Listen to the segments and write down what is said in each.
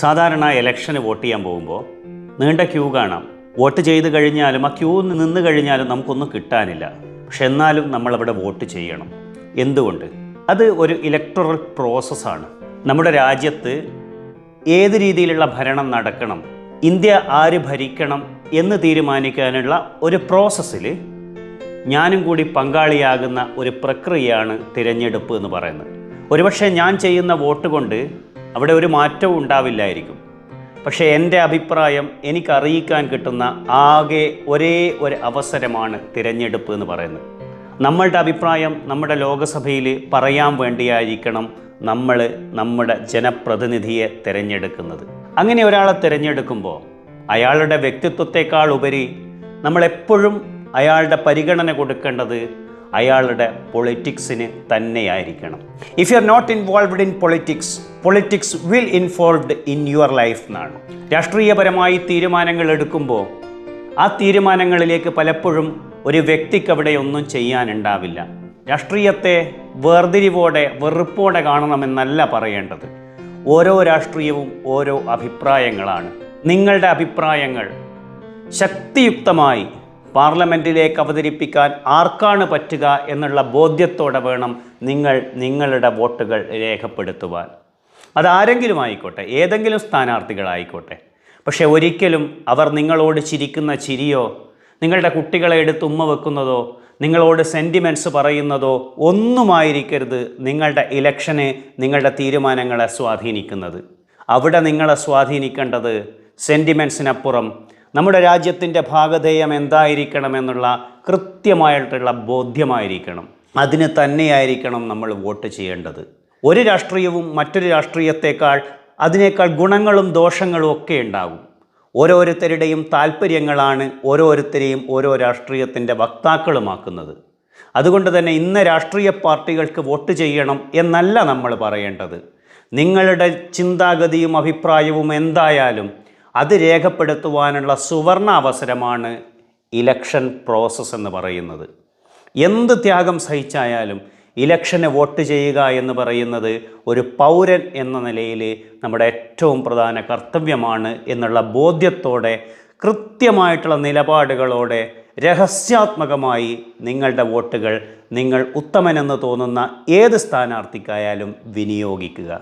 സാധാരണ ഇലക്ഷന് വോട്ട് ചെയ്യാൻ പോകുമ്പോൾ നീണ്ട ക്യൂ കാണാം. വോട്ട് ചെയ്ത് കഴിഞ്ഞാലും ആ ക്യൂ നിന്ന് കഴിഞ്ഞാലും നമുക്കൊന്നും കിട്ടാനില്ല. പക്ഷെ എന്നാലും നമ്മളവിടെ വോട്ട് ചെയ്യണം. എന്തുകൊണ്ട്? അത് ഒരു ഇലക്ട്രൽ പ്രോസസ്സാണ് നമ്മുടെ രാജ്യത്ത് ഏത് രീതിയിലുള്ള ഭരണം നടക്കണം ഇന്ത്യ ആര് ഭരിക്കണം എന്ന് തീരുമാനിക്കാനുള്ള ഒരു പ്രോസസ്സിൽ ഞാനും കൂടി പങ്കാളിയാകുന്ന ഒരു പ്രക്രിയയാണ് തിരഞ്ഞെടുപ്പ് എന്ന് പറയുന്നത്. ഒരുപക്ഷെ ഞാൻ ചെയ്യുന്ന വോട്ട് കൊണ്ട് അവിടെ ഒരു മാറ്റവും ഉണ്ടാവില്ലായിരിക്കും. പക്ഷേ എന്റെ അഭിപ്രായം എനിക്കറിയിക്കാൻ കിട്ടുന്ന ആകെ ഒരേ ഒരു അവസരമാണ് തിരഞ്ഞെടുപ്പ് എന്ന് പറയുന്നത്. നമ്മളുടെ അഭിപ്രായം നമ്മുടെ ലോകസഭയിൽ പറയാൻ വേണ്ടിയായിരിക്കണം നമ്മൾ നമ്മുടെ ജനപ്രതിനിധിയെ തിരഞ്ഞെടുക്കുന്നത്. അങ്ങനെ ഒരാളെ തിരഞ്ഞെടുക്കുമ്പോൾ അയാളുടെ വ്യക്തിത്വത്തെക്കാൾ ഉപരി നമ്മളെപ്പോഴും അയാളുടെ പരിഗണന കൊടുക്കേണ്ടത് അയാളുടെ പൊളിറ്റിക്സിന് തന്നെയായിരിക്കണം. If you are not involved in politics politics will involved in your life എന്നാണ്. രാഷ്ട്രീയപരമായി തീരുമാനങ്ങൾ എടുക്കുമ്പോൾ ആ തീരുമാനങ്ങളിലേക്ക് പലപ്പോഴും ഒരു വ്യക്തിക്ക് അവിടെ ഒന്നും ചെയ്യാനുണ്ടാവില്ല. രാഷ്ട്രീയത്തെ വേർതിരിവോടെ വെറുപ്പോടെ കാണണമെന്നല്ല പറയേണ്ടത്. ഓരോ രാഷ്ട്രീയവും ഓരോ അഭിപ്രായങ്ങളാണ്. നിങ്ങളുടെ അഭിപ്രായങ്ങൾ ശക്തിയുക്തമായി പാർലമെന്റിലേക്ക് അവതരിപ്പിക്കാൻ ആർക്കാണ് പറ്റുക എന്നുള്ള ബോധ്യത്തോടെ വേണം നിങ്ങൾ നിങ്ങളുടെ വോട്ടുകൾ രേഖപ്പെടുത്തുവാൻ. അതാരെങ്കിലും ആയിക്കോട്ടെ ഏതെങ്കിലും സ്ഥാനാർത്ഥികളായിക്കോട്ടെ. പക്ഷെ ഒരിക്കലും അവർ നിങ്ങളോട് ചിരിക്കുന്ന ചിരിയോ നിങ്ങളുടെ കുട്ടികളെ എടുത്ത് ഉമ്മ വെക്കുന്നതോ നിങ്ങളോട് സെന്റിമെന്റ്സ് പറയുന്നതോ ഒന്നുമായിരിക്കരുത് നിങ്ങളുടെ ഇലക്ഷനെ നിങ്ങളുടെ തീരുമാനങ്ങളെ സ്വാധീനിക്കുന്നത്. അവിടെ നിങ്ങളെ സ്വാധീനിക്കേണ്ടത് സെന്റിമെന്റ്സിനപ്പുറം നമ്മുടെ രാജ്യത്തിന്റെ ഭാഗധേയം എന്തായിരിക്കണം എന്നുള്ള കൃത്യമായിട്ടുള്ള ബോധ്യമായിരിക്കണം. അതിന് തന്നെയായിരിക്കണം നമ്മൾ വോട്ട് ചെയ്യേണ്ടത്. ഒരു രാഷ്ട്രീയവും മറ്റൊരു രാഷ്ട്രീയത്തെക്കാൾ അതിനേക്കാൾ ഗുണങ്ങളും ദോഷങ്ങളും ഒക്കെ ഉണ്ടാകും. ഓരോരുത്തരുടെയും താല്പര്യങ്ങളാണ് ഓരോരുത്തരെയും ഓരോ രാഷ്ട്രീയത്തിന്റെ വക്താക്കളുമാക്കുന്നത്. അതുകൊണ്ട് തന്നെ ഇന്ന് രാഷ്ട്രീയ പാർട്ടികൾക്ക് വോട്ട് ചെയ്യണം എന്നല്ല നമ്മൾ പറയേണ്ടത്. നിങ്ങളുടെ ചിന്താഗതിയും അഭിപ്രായവും എന്തായാലും അത് രേഖപ്പെടുത്തുവാനുള്ള സുവർണ അവസരമാണ് ഇലക്ഷൻ പ്രോസസ്സ് എന്ന് പറയുന്നത്. എന്ത് ത്യാഗം സഹിച്ചായാലും ഇലക്ഷന് വോട്ട് ചെയ്യുക എന്ന് പറയുന്നത് ഒരു പൗരൻ എന്ന നിലയിൽ നമ്മുടെ ഏറ്റവും പ്രധാന കർത്തവ്യമാണ് എന്നുള്ള ബോധ്യത്തോടെ കൃത്യമായിട്ടുള്ള നിലപാടുകളോടെ രഹസ്യാത്മകമായി നിങ്ങളുടെ വോട്ടുകൾ നിങ്ങൾ ഉത്തമനെന്ന് തോന്നുന്ന ഏത് സ്ഥാനാർത്ഥിക്കായാലും വിനിയോഗിക്കുക.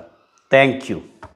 താങ്ക്